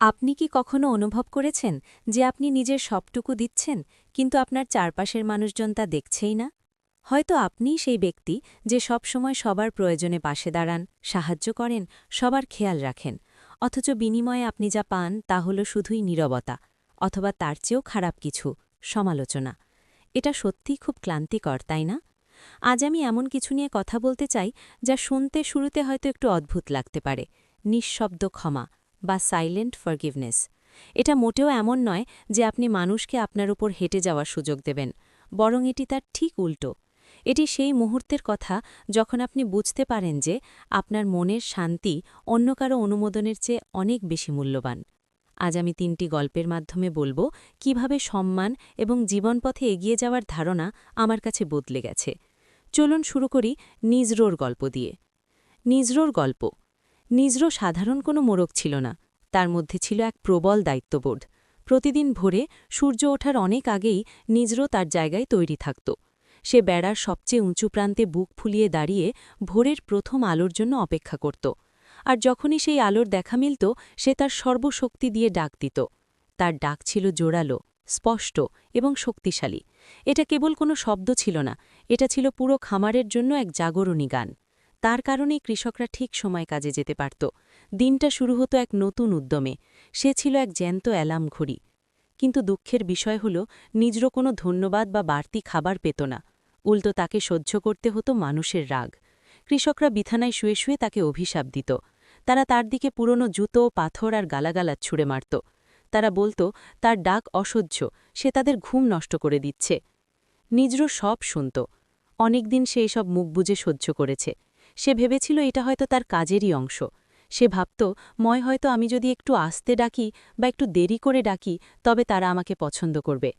আপনি কি কখনো অনুভব করেছেন যে আপনি নিজের সবটুকু দিচ্ছেন, কিন্তু আপনার চারপাশের মানুষজন তা দেখছেই না? হয়তো আপনিই সেই ব্যক্তি যে সবসময় সবার প্রয়োজনে পাশে দাঁড়ান, সাহায্য করেন, সবার খেয়াল রাখেন। অথচ বিনিময়ে আপনি যা পান তা হল শুধুই নীরবতা, অথবা তার চেয়েও খারাপ কিছু, সমালোচনা। এটা সত্যিই খুব ক্লান্তিকর, তাই না? আজ আমি এমন কিছু নিয়ে কথা বলতে চাই যা শুনতে শুরুতে হয়তো একটু অদ্ভুত লাগতে পারে। নিঃশব্দ ক্ষমা। বা সাইলেন্ট ফরগিভনেস এটা মোটেও এমন নয় যে আপনি মানুষকে আপনার উপর হেঁটে যাওয়ার সুযোগ দেবেন, বরং এটি তার ঠিক উল্টো। এটি সেই মুহূর্তের কথা যখন আপনি বুঝতে পারেন যে আপনার মনের শান্তি অন্য কারও অনুমোদনের চেয়ে অনেক বেশি মূল্যবান। আজ আমি তিনটি গল্পের মাধ্যমে বলব কীভাবে সম্মান এবং জীবনপথে এগিয়ে যাওয়ার ধারণা আমার কাছে বদলে গেছে। চলুন শুরু করি নিজরোর গল্প দিয়ে। নিজরোর গল্প নিজরো সাধারণ কোনো মোরগ ছিল না, তার মধ্যে ছিল এক প্রবল দায়িত্ববোধ। প্রতিদিন ভোরে সূর্য ওঠার অনেক আগেই নিজরো তার জায়গায় তৈরি থাকত। সে বেড়ার সবচেয়ে উঁচু প্রান্তে বুক ফুলিয়ে দাঁড়িয়ে ভোরের প্রথম আলোর জন্য অপেক্ষা করত। আর যখনই সেই আলোর দেখা মিলত, সে তার সর্বশক্তি দিয়ে ডাক দিত। তার ডাক ছিল জোরালো, স্পষ্ট এবং শক্তিশালী। এটা কেবল কোনো শব্দ ছিল না, এটা ছিল পুরো খামারের জন্য এক জাগরণী গান। তার কারণেই কৃষকরা ঠিক সময় কাজে যেতে পারত। দিনটা শুরু হতো এক নতুন উদ্যমে। সে ছিল এক জ্যান্ত অ্যালার্ম ঘড়ি। কিন্তু দুঃখের বিষয় হল, নিজর কোনো ধন্যবাদ বা বাড়তি খাবার পেত না। উল্টো তাকে সহ্য করতে হতো মানুষের রাগ। কৃষকরা বিছানায় শুয়ে শুয়ে তাকে অভিশাপ দিত। তারা তার দিকে পুরনো জুতো, পাথর আর গালাগালা ছুঁড়ে মারত। তারা বলতো, তার ডাক অসহ্য। সে তাদের ঘুম নষ্ট করে দিচ্ছে। নিজর সব শুনত। অনেকদিন সে এসব মুখ বুঝে সহ্য করেছে। সে ভেবেছিল এটা হয়তো তার কাজেরই অংশ। সে ভাবত, ময় হয়তো আমি যদি একটু আস্তে ডাকি বা একটু দেরি করে ডাকি, তবে তারা আমাকে পছন্দ করবে।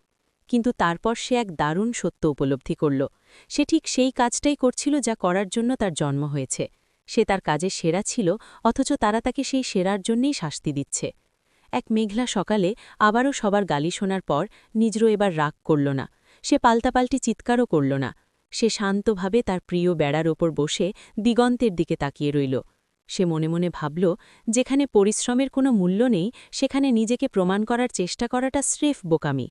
কিন্তু তারপর সে এক দারুণ সত্য উপলব্ধি করল। সে ঠিক সেই কাজটাই করছিল যা করার জন্য তার জন্ম হয়েছে। সে তার কাজে সেরা ছিল, অথচ তারা তাকে সেই সেরার জন্যেই শাস্তি দিচ্ছে। এক মেঘলা সকালে আবারও সবার গালি শোনার পর, নিজরো এবার রাগ করল না। সে পাল্টাপাল্টি চিৎকারও করল না। সে শান্তভাবে তার প্রিয় বেড়ার ওপর বসে দিগন্তের দিকে তাকিয়ে রইল। সে মনে মনে ভাবল, যেখানে পরিশ্রমের কোনো মূল্য নেই, সেখানে নিজেকে প্রমাণ করার চেষ্টা করাটা স্রেফ বোকামি।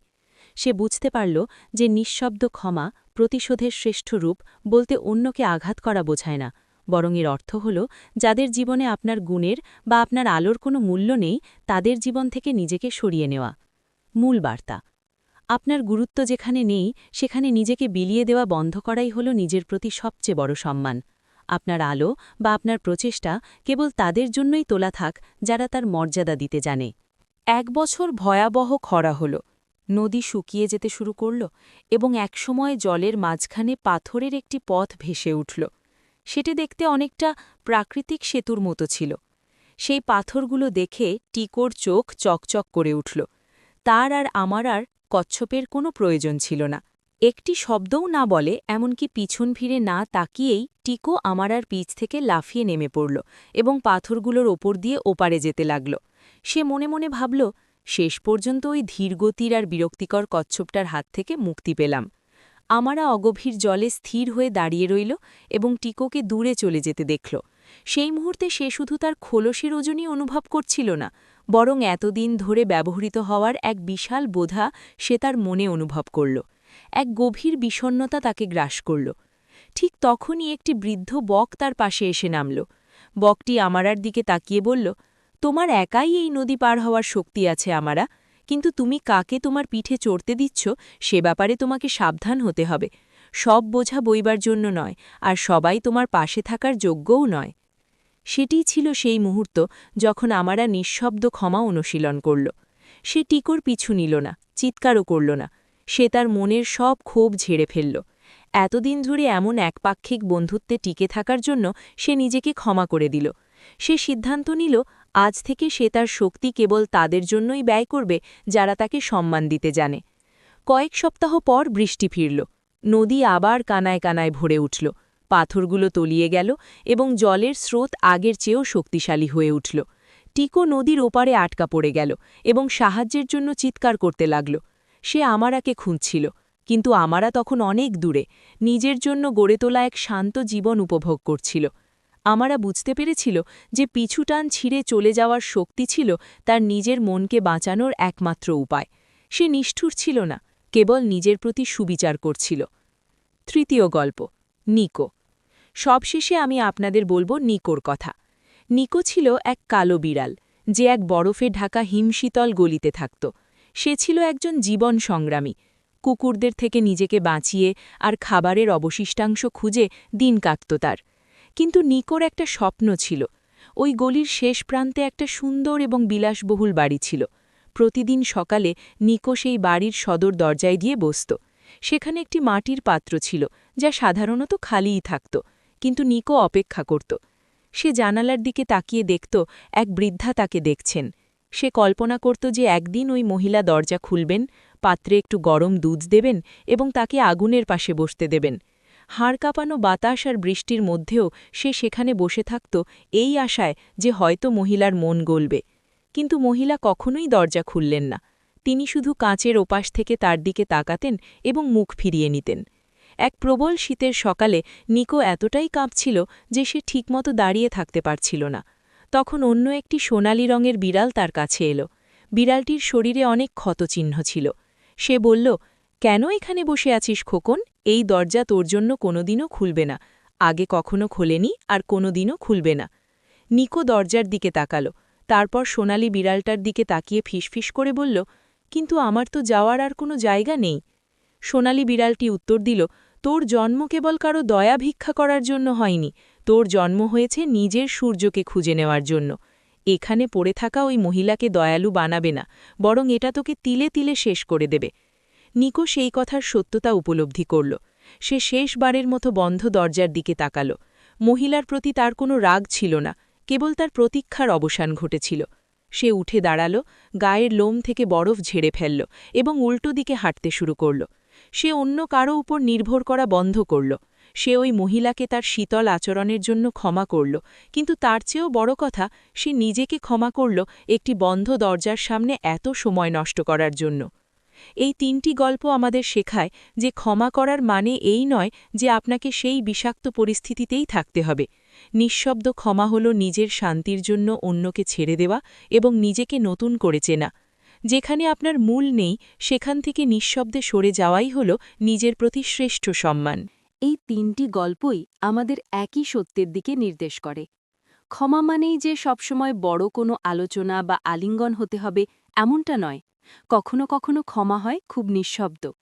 সে বুঝতে পারল যে নিঃশব্দ ক্ষমা, প্রতিশোধের শ্রেষ্ঠ রূপ বলতে অন্যকে আঘাত করা বোঝায় না, বরং এর অর্থ হল, যাদের জীবনে আপনার গুণের বা আপনার আলোর কোনো মূল্য নেই, তাদের জীবন থেকে নিজেকে সরিয়ে নেওয়া। মূল বার্তা। আপনার গুরুত্ব যেখানে নেই, সেখানে নিজেকে বিলিয়ে দেওয়া বন্ধ করাই হল নিজের প্রতি সবচেয়ে বড় সম্মান। আপনার আলো বা আপনার প্রচেষ্টা কেবল তাদের জন্যই তোলা থাক, যারা তার মর্যাদা দিতে জানে। এক বছর ভয়াবহ খরা হল। নদী শুকিয়ে যেতে শুরু করল এবং একসময় জলের মাঝখানে পাথরের একটি পথ ভেসে উঠল। সেটি দেখতে অনেকটা প্রাকৃতিক সেতুর মতো ছিল। সেই পাথরগুলো দেখে টিকোর চোখ চকচক করে উঠল। তার আর আমার আর কচ্ছপের কোনো প্রয়োজন ছিল না। একটি শব্দও না বলে, এমনকি পিছন ফিরে না তাকিয়েই টিকো আমার আর পিচ থেকে লাফিয়ে নেমে পড়ল এবং পাথরগুলোর ওপর দিয়ে ওপারে যেতে লাগল। সে মনে মনে ভাবল, শেষ পর্যন্ত ওই ধীরগতির আর বিরক্তিকর কচ্ছপটার হাত থেকে মুক্তি পেলাম। আমারা অগভীর জলে স্থির হয়ে দাঁড়িয়ে রইল এবং টিকোকে দূরে চলে যেতে দেখল। সেই মুহূর্তে সে শুধু তার খোলসের ওজনই অনুভব করছিল না বরং এতদিন ধরে ব্যবহৃত হওয়ার এক বিশাল বোধা সে তার মনে অনুভব করল। এক গভীর বিষণ্নতা তাকে গ্রাস করল। ঠিক তখনই একটি বৃদ্ধ বক তার পাশে এসে নামল। বকটি আমারার দিকে তাকিয়ে বলল, তোমার একাই এই নদী পার হওয়ার শক্তি আছে আমারা। কিন্তু তুমি কাকে তোমার পিঠে চড়তে দিচ্ছ সে ব্যাপারে তোমাকে সাবধান হতে হবে। সব বোঝা বইবার জন্য নয়, আর সবাই তোমার পাশে থাকার যোগ্যও নয়। সেটিই ছিল সেই মুহূর্ত যখন আমারা নিঃশব্দ ক্ষমা অনুশীলন করল। সে টিকোর পিছু নিল না, চিৎকারও করল না। সে তার মনের সব ক্ষোভ ঝেড়ে ফেলল। এতদিন ধরে এমন একপাক্ষিক বন্ধুত্বে টিকে থাকার জন্য সে নিজেকে ক্ষমা করে দিল। সে সিদ্ধান্ত নিল, আজ থেকে সে তার শক্তি কেবল তাদের জন্যই ব্যয় করবে যারা তাকে সম্মান দিতে জানে। কয়েক সপ্তাহ পর বৃষ্টি ফিরল। নদী আবার কানায় কানায় ভরে উঠল। পাথরগুলো তলিয়ে গেল এবং জলের স্রোত আগের চেয়েও শক্তিশালী হয়ে উঠল। টিকো নদীর ওপারে আটকা পড়ে গেল এবং সাহায্যের জন্য চিৎকার করতে লাগল। সে আমারাকে খুঁজছিল, কিন্তু আমারা তখন অনেক দূরে, নিজের জন্য গড়ে তোলা এক শান্ত জীবন উপভোগ করছিল। আমারা বুঝতে পেরেছিল যে পিছুটান ছিঁড়ে চলে যাওয়ার শক্তি ছিল তার নিজের মনকে বাঁচানোর একমাত্র উপায়। সে নিষ্ঠুর ছিল না, কেবল নিজের প্রতি সুবিচার করছিল। তৃতীয় গল্প, নিকো। সবশেষে আমি আপনাদের বলব নিকোর কথা। নিকো ছিল এক কালো বিড়াল, যে এক বরফে ঢাকা হিমশীতল গলিতে থাকত। সে ছিল একজন জীবন সংগ্রামী। কুকুরদের থেকে নিজেকে বাঁচিয়ে আর খাবারের অবশিষ্টাংশ খুঁজে দিন কাটত তার। কিন্তু নিকোর একটা স্বপ্ন ছিল। ওই গলির শেষ প্রান্তে একটা সুন্দর এবং বিলাসবহুল বাড়ি ছিল। প্রতিদিন সকালে নিকো সেই বাড়ির সদর দরজায় গিয়ে বসত। সেখানে একটি মাটির পাত্র ছিল, যা সাধারণত খালিই থাকত। কিন্তু নিকো অপেক্ষা করত। সে জানালার দিকে তাকিয়ে দেখত, এক বৃদ্ধা তাকে দেখছেন। সে কল্পনা করত যে একদিন ওই মহিলা দরজা খুলবেন, পাত্রে একটু গরম দুধ দেবেন এবং তাকে আগুনের পাশে বসতে দেবেন। হাড় কাঁপানো বাতাস আর বৃষ্টির মধ্যেও সে সেখানে বসে থাকত এই আশায় যে হয়তো মহিলার মন গলবে। কিন্তু মহিলা কখনোই দরজা খুললেন না। তিনি শুধু কাঁচের ওপাশ থেকে তার দিকে তাকাতেন এবং মুখ ফিরিয়ে নিতেন। এক প্রবল শীতের সকালে নিকো এতটাই কাঁপছিল যে সে ঠিকমতো দাঁড়িয়ে থাকতে পারছিল না। তখন অন্য একটি সোনালি রঙের বিড়াল তার কাছে এলো। বিড়ালটির শরীরে অনেক ক্ষতচিহ্ন ছিল। সে বলল, কেন এখানে বসে আছিস খোকন? এই দরজা তোর জন্য কোনোদিনও খুলবে না। আগে কখনো খোলেনি আর কোনোদিনও খুলবে না। নিকো দরজার দিকে তাকালো। তারপর সোনালি বিড়ালটার দিকে তাকিয়ে ফিসফিস করে বলল, কিন্তু আমার তো যাওয়ার আর কোনো জায়গা নেই। সোনালি বিড়ালটি উত্তর দিল তোর জন্ম কেবল কারও দয়া ভিক্ষা করার জন্য হয়নি, তোর জন্ম হয়েছে নিজের সূর্যকে খুঁজে নেওয়ার জন্য। এখানে পড়ে থাকা ওই মহিলাকে দয়ালু বানাবে না, বরং এটা তোকে তিলে তিলে শেষ করে দেবে। নিকো সেই কথার সত্যতা উপলব্ধি করল। সে শেষবারের মতো বন্ধ দরজার দিকে তাকাল। মহিলার প্রতি তার কোনো রাগ ছিল না, কেবল তার প্রতীক্ষার অবসান ঘটেছিল। সে উঠে দাঁড়াল, গায়ের লোম থেকে বরফ ঝেড়ে ফেলল এবং উল্টো দিকে হাঁটতে শুরু করল। সে অন্য কারও উপর নির্ভর করা বন্ধ করল। সে ওই মহিলাকে তার শীতল আচরণের জন্য ক্ষমা করল, কিন্তু তার চেয়েও বড় কথা, সে নিজেকে ক্ষমা করল একটি বন্ধ দরজার সামনে এত সময় নষ্ট করার জন্য। এই তিনটি গল্প আমাদের শেখায় যে ক্ষমা করার মানে এই নয় যে আপনাকে সেই বিষাক্ত পরিস্থিতিতেই থাকতে হবে। নিঃশব্দ ক্ষমা হল নিজের শান্তির জন্য অন্যকে ছেড়ে দেওয়া এবং নিজেকে নতুন করে চেনা। যেখানে আপনার মূল নেই, সেখান থেকে নিঃশব্দে সরে যাওয়াই হল নিজের প্রতি শ্রেষ্ঠ সম্মান। এই তিনটি গল্পই আমাদের একই সত্যের দিকে নির্দেশ করে। ক্ষমা মানেই যে সবসময় বড় কোনো আলোচনা বা আলিঙ্গন হতে হবে, এমনটা নয়। কখনো কখনো ক্ষমা হয় খুব নিঃশব্দ।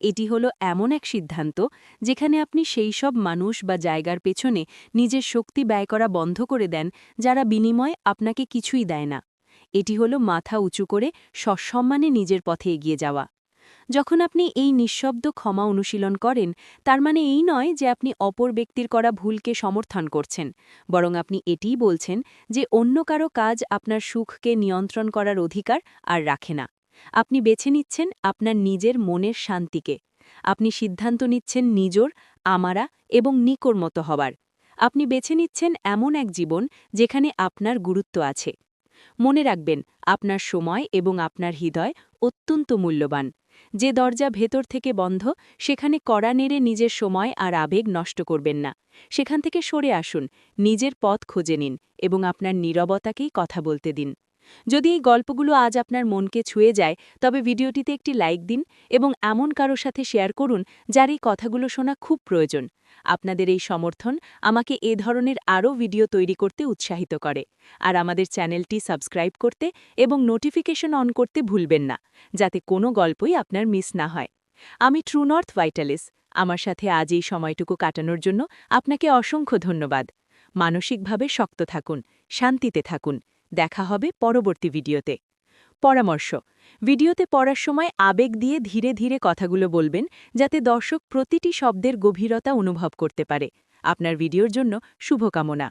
এটি হলো এমন এক সিদ্ধান্ত যেখানে আপনি সেই সব মানুষ বা জায়গার পেছনে নিজের শক্তি ব্যয় করা বন্ধ করে দেন, যারা বিনিময় আপনাকে কিছুই দেয় না। এটি হলো মাথা উঁচু করে সসম্মানে নিজের পথে এগিয়ে যাওয়া। যখন আপনি এই নিঃশব্দ ক্ষমা অনুশীলন করেন, তার মানে এই নয় যে আপনি অপর ব্যক্তির করা ভুলকে সমর্থন করছেন, বরং আপনি এটিই বলছেন যে অন্য কারও কাজ আপনার সুখকে নিয়ন্ত্রণ করার অধিকার আর রাখে না। আপনি বেছে নিচ্ছেন আপনার নিজের মনের শান্তিকে। আপনি সিদ্ধান্ত নিচ্ছেন নিজর, আমারা এবং নিকোর মতো হবার আপনি বেছে নিচ্ছেন এমন এক জীবন যেখানে আপনার গুরুত্ব আছে। মনে রাখবেন, আপনার সময় এবং আপনার হৃদয় অত্যন্ত মূল্যবান। যে দরজা ভেতর থেকে বন্ধ, সেখানে কড়া নেড়ে নিজের সময় আর আবেগ নষ্ট করবেন না। সেখান থেকে সরে আসুন, নিজের পথ খুঁজে নিন এবং আপনার নীরবতাকেই কথা বলতে দিন। যদি এই গল্পগুলো আজ আপনার মনকে ছুঁয়ে যায়, তবে ভিডিওটিতে একটি লাইক দিন এবং এমন কারও সাথে শেয়ার করুন যার এই কথাগুলো শোনা খুব প্রয়োজন। আপনাদের এই সমর্থন আমাকে এ ধরনের আরও ভিডিও তৈরি করতে উৎসাহিত করে। আর আমাদের চ্যানেলটি সাবস্ক্রাইব করতে এবং নোটিফিকেশন অন করতে ভুলবেন না, যাতে কোনো গল্পই আপনার মিস না হয়। আমি ট্রু নর্থ ভাইটালিস। আমার সাথে আজ এই সময়টুকু কাটানোর জন্য আপনাকে অসংখ্য ধন্যবাদ। মানসিকভাবে শক্ত থাকুন, শান্তিতে থাকুন। দেখা হবে পরবর্তী ভিডিওতে। পরামর্শ, ভিডিওতে পড়ার সময় আবেগ দিয়ে ধীরে ধীরে কথাগুলো বলবেন যাতে দর্শক প্রতিটি শব্দের গভীরতা অনুভব করতে পারে। আপনার ভিডিওর জন্য শুভকামনা।